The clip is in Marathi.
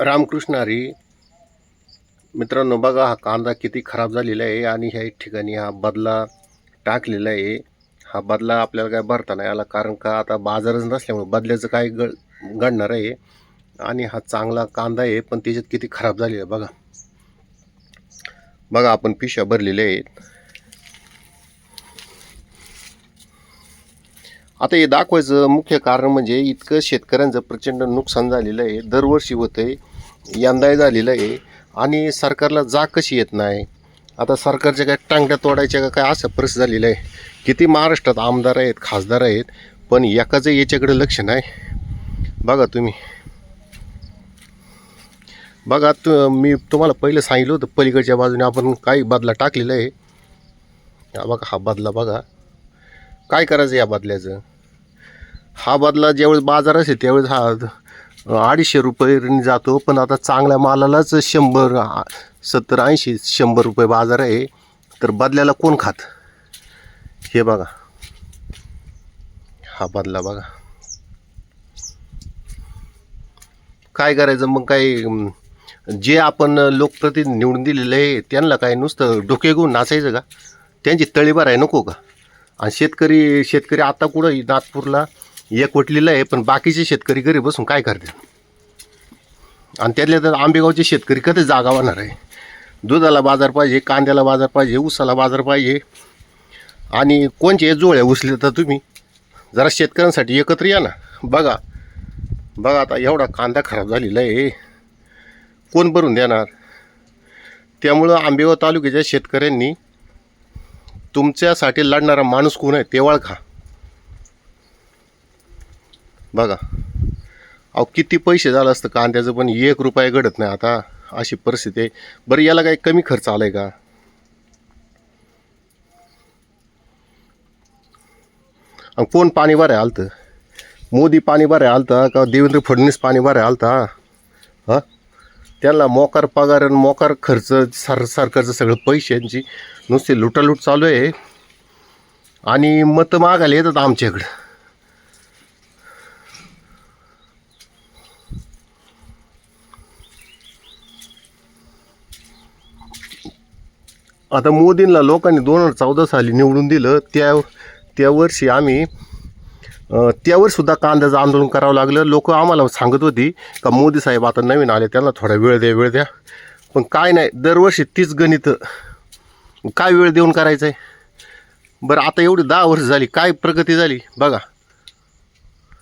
रामकृष्ण हरी. मित्रांनो बघा हा कांदा किती खराब झालेला आहे आणि ह्या ठिकाणी हा बदला टाकलेला आहे. हा बदला आपल्याला काय भरता नाही आला कारण का आता बाजारच नसल्यामुळे बदल्याचं काय ग घडणार आहे. आणि हा चांगला कांदा आहे पण त्याच्यात किती खराब झालेला आहे बघा. बघा आपण पिशव्या भरलेल्या आहेत. आता हे दाखवायचं मुख्य कारण म्हणजे इतकं शेतकऱ्यांचं प्रचंड नुकसान झालेलं आहे. दरवर्षी होतं आहे यंदाही झालेलं आहे. आणि सरकारला जा कशी येत नाही? आता सरकारच्या काय टांगड्या तोडायच्या का काय असं परिस्थिती झालेलं आहे. किती महाराष्ट्रात आमदार आहेत खासदार आहेत पण एकाचं याच्याकडे लक्ष नाही. बघा तुम्ही. बघा तु मी तुम्हाला पहिलं सांगितलं होतं पलीकडच्या बाजूने आपण काही बदला टाकलेला आहे. बघा हा बदला बघा. काय करायचं या बदल्याचं? हा बदला ज्यावेळेस बाजार असेल त्यावेळेस हा अडीचशे रुपये जातो. पण आता चांगल्या मालालाच शंभर सत्तर ऐंशी शंभर रुपये बाजार आहे. तर बदल्याला कोण खात? हे बघा. हा बदला बघा. काय करायचं? मग काय जे आपण लोकप्रतिनिधी निवडून दिलेलं आहे त्यांना काय नुसतं डोके घेऊन नाचायचं का? त्यांची तळीबार आहे नको का? आणि शेतकरी शेतकरी आता कुठं नागपूरला एक वटलेलं आहे पण बाकीचे शेतकरी घरी बसून काय करतील? आणि त्यातल्या तर आंबेगावचे शेतकरी कधी जागा होणार आहे? दुधाला बाजार पाहिजे कांद्याला बाजार पाहिजे ऊसाला बाजार पाहिजे. आणि कोणचे जोळ्या उचले तर तुम्ही? जरा शेतकऱ्यांसाठी एकत्र या ना. बघा. बघा आता एवढा कांदा खराब झालेला आहे. कोण भरून देणार? त्यामुळं आंबेगाव तालुक्याच्या शेतकऱ्यांनी तुमच्यासाठी लढणारा माणूस कोण आहे ते खा बघा. अहो किती पैसे झालं असतं कांद्याचं पण एक रुपया घडत नाही. आता अशी परिस्थिती आहे. बरं याला काही कमी खर्च आलाय का? कोण पाणी भराय आलतं? मोदी पाणी भराय आलता का देवेंद्र फडणवीस पाणी भराय आलता? हां? त्यांना मोकार पगार आणि मोकार खर्च सारखं सरकारचं सगळं पैशांची नुसती लुटालूट चालू आहे. आणि मतं मागायला येतात आमच्याकडं. आता मोदींना लोकांनी दोन हजार चौदा साली निवडून दिलं त्या त्या वर्षी आम्ही त्यावरसुद्धा त्यावर सुद्धा कांद्याचं आंदोलन करावं लागलं. लोक आम्हाला सांगत होती का मोदी साहेब आता नवीन आले त्यांना थोडा वेळ द्या वेळ द्या. पण काय नाही दरवर्षी तीच गणित काय वेळ देऊन करायचं आहे बरं आता एवढी दहा वर्ष झाली काय प्रगती झाली? बघा.